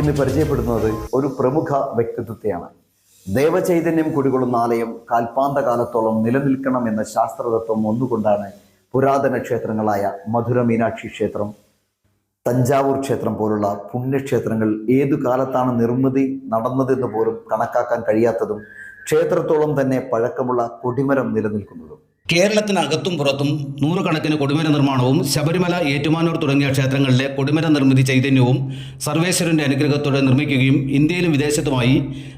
ഇന്ന് പരിചയപ്പെടുന്നത് ഒരു പ്രമുഖ വ്യക്തിത്വത്തെയാണ്. ദേവചൈതന്യം കുടികൊള്ളുന്ന ആലയം കാൽപാന്ത കാലത്തോളം നിലനിൽക്കണം എന്ന ശാസ്ത്രതത്വം ഒന്നുകൊണ്ടാണ് പുരാതന ക്ഷേത്രങ്ങളായ മധുര മീനാക്ഷി ക്ഷേത്രം തഞ്ചാവൂർ ക്ഷേത്രം പോലുള്ള പുണ്യക്ഷേത്രങ്ങൾ ഏതു കാലത്താണ് നിർമ്മിതി നടന്നതെന്ന് പോലും കണക്കാക്കാൻ കഴിയാത്തതും ക്ഷേത്രത്തോളം തന്നെ പഴക്കമുള്ള കൊടിമരം നിലനിൽക്കുന്നതും. കേരളത്തിനകത്തും പുറത്തും നൂറുകണക്കിന് കൊടിമര നിർമ്മാണവും ശബരിമല ഏറ്റുമാനൂർ തുടങ്ങിയ ക്ഷേത്രങ്ങളിലെ കൊടിമര നിർമ്മിതി ചൈതന്യവും സർവേശ്വരന്റെ അനുഗ്രഹത്തോടെ നിർമ്മിക്കുകയും ഇന്ത്യയിലും വിദേശത്തുമായി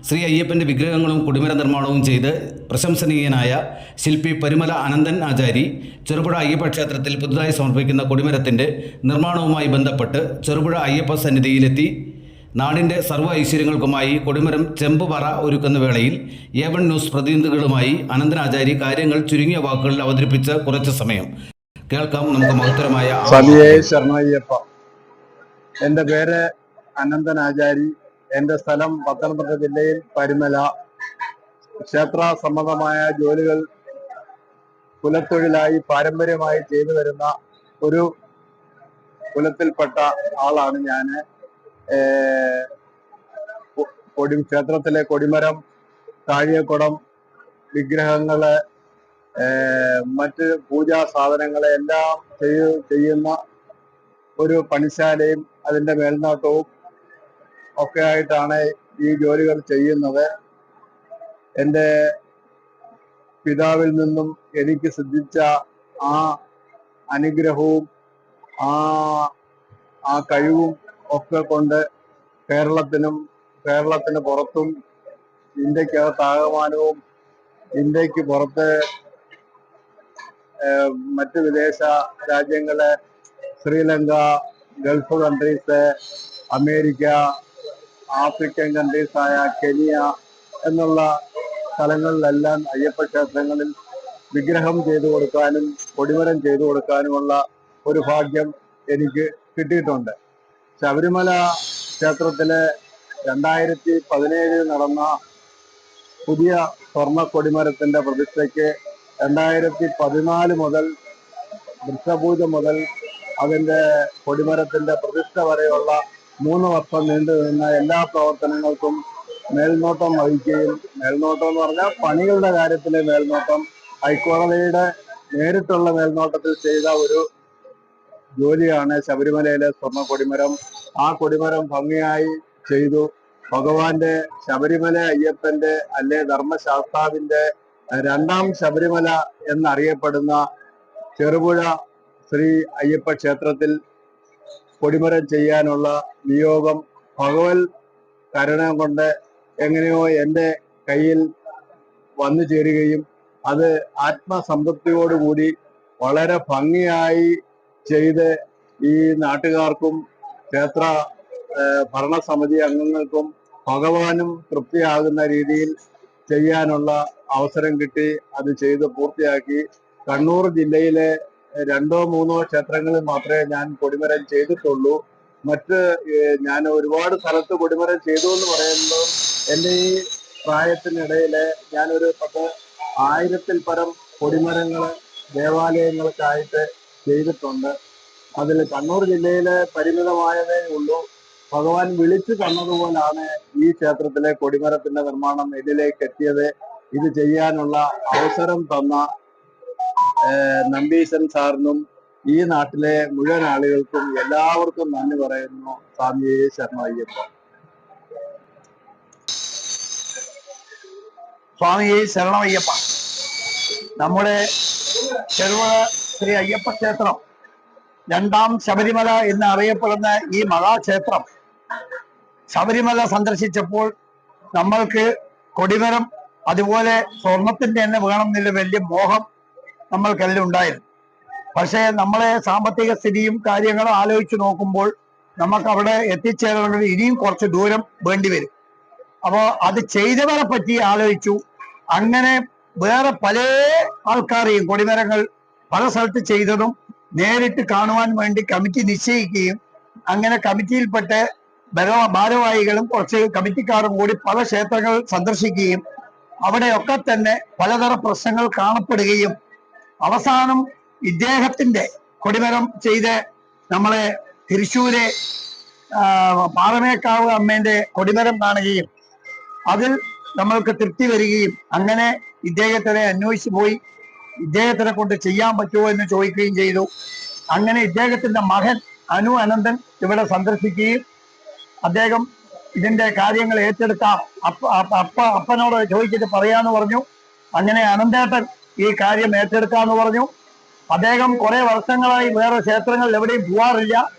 ശ്രീ അയ്യപ്പന്റെ വിഗ്രഹങ്ങളും കൊടിമര നിർമ്മാണവും ചെയ്ത് പ്രശംസനീയനായ ശില്പി പരിമല അനന്തൻ ആചാരി ചെറുപുഴ അയ്യപ്പ ക്ഷേത്രത്തിൽ പുതുതായി സമർപ്പിക്കുന്ന കൊടിമരത്തിന്റെ നിർമ്മാണവുമായി ബന്ധപ്പെട്ട് ചെറുപുഴ അയ്യപ്പ സന്നിധിയിലെത്തി നാടിന്റെ സർവ ഐശ്വര്യങ്ങൾക്കുമായി കൊടിമരം ചെമ്പുപറ ഒരുക്കുന്ന വേളയിൽ ഏവൺ ന്യൂസ് പ്രതിനിധികളുമായി അനന്തരാചാരി കാര്യങ്ങൾ ചുരുങ്ങിയ വാക്കുകളിൽ അവതരിപ്പിച്ച കുറച്ച് സമയം. കേൾക്കാം നമുക്ക് മഹത്തരമായ ശരണയ്യപ്പ. എന്റെ പേര് അനന്തനാചാരി. എന്റെ സ്ഥലം പത്തനംതിട്ട ജില്ലയിൽ പരിമല. ക്ഷേത്ര സംബന്ധമായ ജോലികൾ കുലത്തൊഴിലായി പാരമ്പര്യമായി ചെയ്തു വരുന്ന ഒരു കുലത്തിൽപ്പെട്ട ആളാണ് ഞാൻ കൊടി ക്ഷേത്രത്തിലെ കൊടിമരം താഴിയക്കുടം വിഗ്രഹങ്ങൾ മറ്റ് പൂജാ സാധനങ്ങളെ എല്ലാം ചെയ്യുന്ന ഒരു പണിശാലയും അതിന്റെ മേൽനോട്ടവും ഒക്കെ ആയിട്ടാണ് ഈ ജോലികൾ ചെയ്യുന്നത്. എന്റെ പിതാവിൽ നിന്നും എനിക്ക് സിദ്ധിച്ച ആ അനുഗ്രഹവും ആ ആ കഴിവും ഒക്കെ കൊണ്ട് കേരളത്തിനും കേരളത്തിന് പുറത്തും ഇന്ത്യക്കകത്താകമാനവും ഇന്ത്യയ്ക്ക് പുറത്ത് മറ്റ് വിദേശ രാജ്യങ്ങളെ Sri Lanka Gulf countries America African countries ആയ കെനിയ എന്നുള്ള സ്ഥലങ്ങളിലെല്ലാം അയ്യപ്പ ക്ഷേത്രങ്ങളിൽ വിഗ്രഹം ചെയ്തു കൊടുക്കാനും കൊടിമരം ചെയ്തു കൊടുക്കാനുമുള്ള ഒരു ഭാഗ്യം എനിക്ക് കിട്ടിയിട്ടുണ്ട്. ശബരിമല ക്ഷേത്രത്തിലെ രണ്ടായിരത്തി പതിനേഴിൽ നടന്ന പുതിയ സ്വർണ കൊടിമരത്തിന്റെ പ്രതിഷ്ഠയ്ക്ക് രണ്ടായിരത്തി പതിനാല് മുതൽ വൃക്ഷപൂജ മുതൽ അതിന്റെ കൊടിമരത്തിന്റെ പ്രതിഷ്ഠ വരെയുള്ള മൂന്ന് വർഷം നീണ്ടു നിന്ന എല്ലാ പ്രവർത്തനങ്ങൾക്കും മേൽനോട്ടം വഹിക്കുകയും മേൽനോട്ടം എന്ന് പറഞ്ഞാൽ പണികളുടെ കാര്യത്തിലെ മേൽനോട്ടം ഹൈക്കോടതിയുടെ നേരിട്ടുള്ള മേൽനോട്ടത്തിൽ ചെയ്ത ഒരു ജോലിയാണ്. ശബരിമലയിലെ സ്വർണ കൊടിമരം. ആ കൊടിമരം ഭംഗിയായി ചെയ്തു. ഭഗവാന്റെ ശബരിമല അയ്യപ്പന്റെ അല്ലെ ധർമ്മശാസ്താവിന്റെ രണ്ടാം ശബരിമല എന്നറിയപ്പെടുന്ന ചെറുപുഴ ശ്രീ അയ്യപ്പ ക്ഷേത്രത്തിൽ കൊടിമരം ചെയ്യാനുള്ള നിയോഗം ഭഗവത് കരുണ കൊണ്ട് എങ്ങനെയോ എന്റെ കയ്യിൽ വന്നു ചേരുകയും അത് ആത്മസംതൃപ്തിയോടുകൂടി വളരെ ഭംഗിയായി ചെയ്ത് ഈ നാട്ടുകാർക്കും ക്ഷേത്ര ഭരണസമിതി അംഗങ്ങൾക്കും ഭഗവാനും തൃപ്തിയാകുന്ന രീതിയിൽ ചെയ്യാനുള്ള അവസരം കിട്ടി. അത് ചെയ്ത് പൂർത്തിയാക്കി. കണ്ണൂർ ജില്ലയിലെ രണ്ടോ മൂന്നോ ക്ഷേത്രങ്ങളിൽ മാത്രമേ ഞാൻ കൊടിമരം ചെയ്തിട്ടുള്ളൂ. മറ്റ് ഞാൻ ഒരുപാട് സ്ഥലത്ത് കൊടിമരം ചെയ്തു എന്ന് പറയുമ്പോൾ എന്റെ ഈ പ്രായത്തിനിടയിൽ ഞാനൊരു പത്ത് ആയിരത്തിൽ പരം കൊടിമരങ്ങൾ ദേവാലയങ്ങൾക്കായിട്ട് ചെയ്തിട്ടുണ്ട്. അതിൽ കണ്ണൂർ ജില്ലയിലെ പരിമിതമായതേ ഉള്ളൂ. ഭഗവാൻ വിളിച്ചു തന്നതുപോലാണ് ഈ ക്ഷേത്രത്തിലെ കൊടിമരത്തിന്റെ നിർമ്മാണം ഇതിലേക്ക് എത്തിയത്. ഇത് ചെയ്യാനുള്ള അവസരം തന്ന നമ്പീശൻ സാറിനും ഈ നാട്ടിലെ മുഴുവൻ ആളുകൾക്കും എല്ലാവർക്കും നന്ദി പറയുന്നു സ്വാമിയെ ശർമ്മ അയ്യപ്പ സ്വാമിയെ ശരണമയ്യപ്പ നമ്മുടെ ചെറുപുഴ ശ്രീ അയ്യപ്പ ക്ഷേത്രം. രണ്ടാം ശബരിമല എന്ന് അറിയപ്പെടുന്ന ഈ മഹാക്ഷേത്രം ശബരിമല സന്ദർശിച്ചപ്പോൾ നമ്മൾക്ക് കൊടിമരം അതുപോലെ സ്വർണത്തിന്റെ തന്നെ വേണമെന്നുള്ള വലിയ മോഹം നമ്മൾക്കെല്ലാം ഉണ്ടായിരുന്നു. പക്ഷേ നമ്മളെ സാമ്പത്തിക സ്ഥിതിയും കാര്യങ്ങളും ആലോചിച്ച് നോക്കുമ്പോൾ നമുക്ക് അവിടെ എത്തിച്ചേരണമെങ്കിൽ ഇനിയും കുറച്ച് ദൂരം വേണ്ടി വരും. അപ്പോ അത് ചെയ്തവരെ പറ്റി ആലോചിച്ചു. അങ്ങനെ വേറെ പല ആൾക്കാരെയും കൊടിമരങ്ങൾ പല സ്ഥലത്ത് ചെയ്തതും നേരിട്ട് കാണുവാൻ വേണ്ടി കമ്മിറ്റി നിശ്ചയിക്കുകയും അങ്ങനെ കമ്മിറ്റിയിൽപ്പെട്ട ഭാരവാഹികളും കുറച്ച് കമ്മിറ്റിക്കാരും കൂടി പല ക്ഷേത്രങ്ങൾ സന്ദർശിക്കുകയും അവിടെയൊക്കെ തന്നെ പലതരം പ്രശ്നങ്ങൾ കാണപ്പെടുകയും അവസാനം ഇദ്ദേഹത്തിന്റെ കൊടിമരം ചെയ്ത് നമ്മളെ തൃശ്ശൂരെ പാറമേക്കാവ് അമ്മേന്റെ കൊടിമരം കാണുകയും അതിൽ നമ്മൾക്ക് തൃപ്തി വരികയും അങ്ങനെ ഇദ്ദേഹത്തിനെ അന്വേഷിച്ചു പോയി. ഇദ്ദേഹത്തിനെ കൊണ്ട് ചെയ്യാൻ പറ്റുമോ എന്ന് ചോദിക്കുകയും ചെയ്തു. അങ്ങനെ ഇദ്ദേഹത്തിന്റെ മകൻ അനു അനന്തൻ ഇവിടെ സന്ദർശിക്കുകയും അദ്ദേഹം ഇതിന്റെ കാര്യങ്ങൾ ഏറ്റെടുക്കാം അപ്പ അപ്പ- അപ്പ അപ്പനോട് ചോദിച്ചിട്ട് പറയാന്ന് പറഞ്ഞു. അങ്ങനെ അനന്തേട്ടൻ ഈ കാര്യം ഏറ്റെടുക്കാന്ന് പറഞ്ഞു. അദ്ദേഹം കുറെ വർഷങ്ങളായി വേറെ ക്ഷേത്രങ്ങളിൽ എവിടെയും പോവാറില്ല.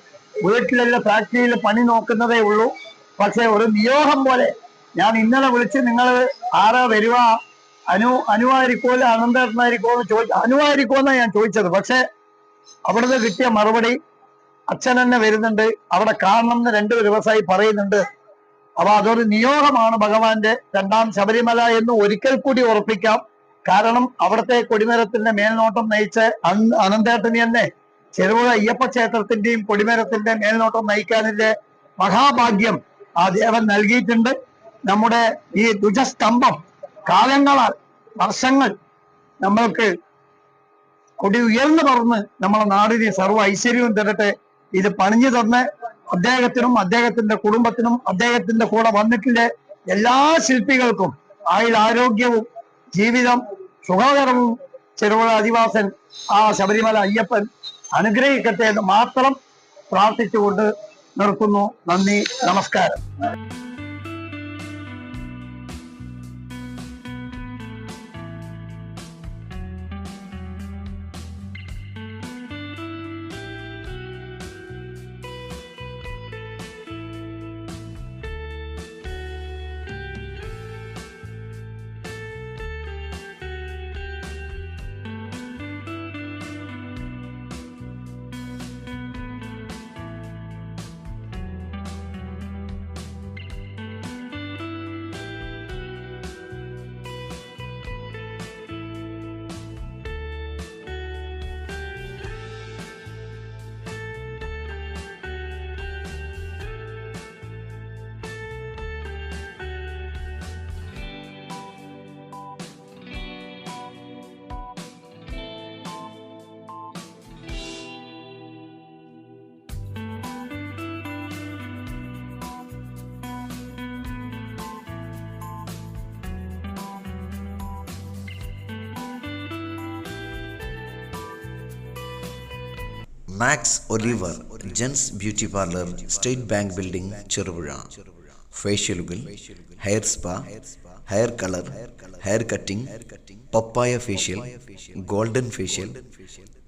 വീട്ടിലുള്ള ഫാക്ടറിയിൽ പണി നോക്കുന്നതേ ഉള്ളൂ. പക്ഷെ ഒരു നിയോഗം പോലെ ഞാൻ ഇന്നലെ വിളിച്ച് നിങ്ങൾ ആരാ വരുക അനു അനുവായിരിക്കോ അല്ല അനന്തേട്ടനായിരിക്കോ എന്ന് ചോദിച്ചു അനുവായിരിക്കോ എന്നാ ഞാൻ ചോദിച്ചത്. പക്ഷെ അവിടുന്ന് കിട്ടിയ മറുപടി അച്ഛൻ തന്നെ വരുന്നുണ്ട്. അവിടെ കാണണം എന്ന് രണ്ടു ദിവസമായി പറയുന്നുണ്ട്. അപ്പൊ അതൊരു നിയോഗമാണ് ഭഗവാന്റെ രണ്ടാം ശബരിമല എന്ന് ഒരിക്കൽ കൂടി ഉറപ്പിക്കാം. കാരണം അവിടുത്തെ കൊടിമരത്തിന്റെ മേൽനോട്ടം നയിച്ച് അനന്തേട്ടന് തന്നെ ചെറുപുഴ അയ്യപ്പ ക്ഷേത്രത്തിന്റെയും കൊടിമരത്തിന്റെ മേൽനോട്ടം നയിക്കാനിന്റെ മഹാഭാഗ്യം ആ ദേവൻ നൽകിയിട്ടുണ്ട്. നമ്മുടെ ഈ ധ്വജസ്തംഭം കാലങ്ങളാൽ വർഷങ്ങൾ നമ്മൾക്ക് കൊടി ഉയർന്നു പറന്ന് നമ്മളെ നാടിന് സർവ ഐശ്വര്യവും തരട്ടെ. ഇത് പണിഞ്ഞു തന്ന് അദ്ദേഹത്തിനും അദ്ദേഹത്തിന്റെ കുടുംബത്തിനും അദ്ദേഹത്തിന്റെ കൂടെ വന്നിട്ടുള്ള എല്ലാ ശില്പികൾക്കും ആയുൾ ആരോഗ്യവും ജീവിതം സുഖകരവും. ചെറുപുഴ അധിവാസൻ ആ ശബരിമല അയ്യപ്പൻ അനുഗ്രഹിക്കട്ടെ എന്ന് മാത്രം പ്രാർത്ഥിച്ചുകൊണ്ട് നിർത്തുന്നു. നന്ദി നമസ്കാരം. Max Oliver gents beauty parlour state bank building Cherupuzha. ഫേഷ്യലുകൾ hair spa hair colour hair cutting papaya facial golden facial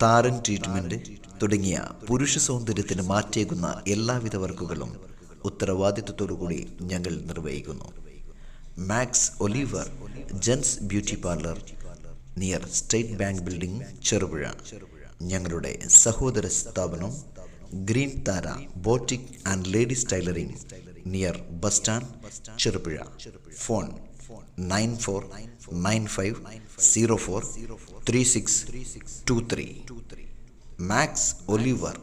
താരൻ ട്രീറ്റ്മെന്റ് തുടങ്ങിയ പുരുഷ സൗന്ദര്യത്തിന് മാറ്റേകുന്ന എല്ലാവിധ വർക്കുകളും ഉത്തരവാദിത്വത്തോടുകൂടി ഞങ്ങൾ നിർവഹിക്കുന്നു. Max Oliver gents beauty parlour near state bank building Cherupuzha. ഞങ്ങളുടെ സഹോദര സ്ഥാപനം Green Tara boutique and ladies tailoring near bus stand Cherupuzha phone nine four nine five zero four three six two three Max Oliver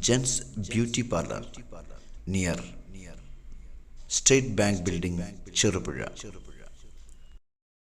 gents beauty parlour near State Bank building Cherupuzha